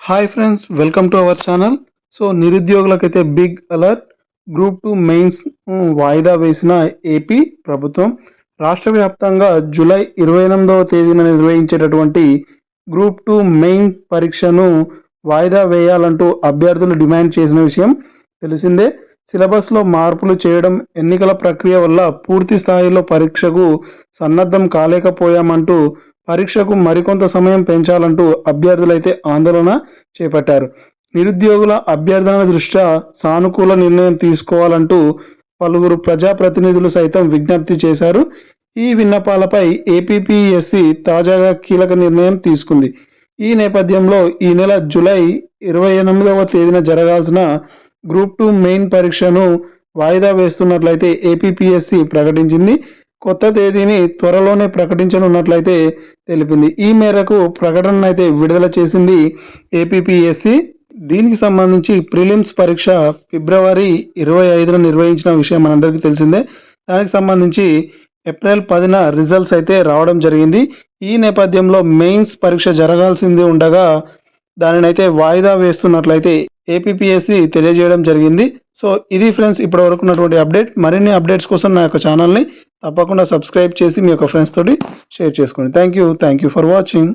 Hi friends welcome to our channel so నిరుద్యోగులకైతే big alert group two mains వాయిదా వేసిన AP ప్రభుత్వం. రాష్ట్ర వ్యాప్తంగా జూలై ఇరవై ఎనిమిదవ తేదీన నిర్వహించేటటువంటి గ్రూప్ టూ మెయిన్ పరీక్షను వాయిదా వేయాలంటూ అభ్యర్థులు డిమాండ్ చేసిన విషయం తెలిసిందే. సిలబస్లో మార్పులు చేయడం ఎన్నికల ప్రక్రియ వల్ల పూర్తి స్థాయిలో పరీక్షకు సన్నద్ధం కాలేకపోయామంటూ పరీక్షకు మరికొంత సమయం పెంచాలంటూ అభ్యర్థులైతే ఆందోళన చేపట్టారు. నిరుద్యోగుల అభ్యర్థన దృష్ట్యా సానుకూల నిర్ణయం తీసుకోవాలంటూ పలువురు ప్రజాప్రతినిధులు సైతం విజ్ఞప్తి చేశారు. ఈ విన్నపాలపై ఏపీపీఎస్సి తాజాగా కీలక నిర్ణయం తీసుకుంది. ఈ నేపథ్యంలో ఈ నెల జూలై ఇరవై ఎనిమిదవ తేదీన జరగాల్సిన గ్రూప్ టూ మెయిన్ పరీక్షను వాయిదా వేస్తున్నట్లయితే ఏపీపీఎస్సి ప్రకటించింది. కొత్త తేదీని త్వరలోనే ప్రకటించనున్నట్లయితే తెలిపింది. ఈ మేరకు ప్రకటన అయితే విడుదల చేసింది ఏపీపీఎస్సి దీనికి సంబంధించి ప్రిలిమ్స్ పరీక్ష ఫిబ్రవరి ఇరవై ఐదున నిర్వహించిన విషయం మనందరికీ తెలిసిందే. దానికి సంబంధించి ఏప్రిల్ పదిన రిజల్ట్స్ అయితే రావడం జరిగింది. ఈ నేపథ్యంలో మెయిన్స్ పరీక్ష జరగాల్సింది ఉండగా దానిని అయితే వాయిదా వేస్తున్నట్లయితే ఏపీపీఎస్సి తెలియజేయడం జరిగింది. సో ఇది ఫ్రెండ్స్ ఇప్పటి వరకు ఉన్నటువంటి అప్డేట్. మరిన్ని అప్డేట్స్ కోసం నా యొక్క ఛానల్ని తప్పకుండా సబ్స్క్రైబ్ చేసి మీ యొక్క ఫ్రెండ్స్ తోటి షేర్ చేసుకోండి. Thank you thank you for watching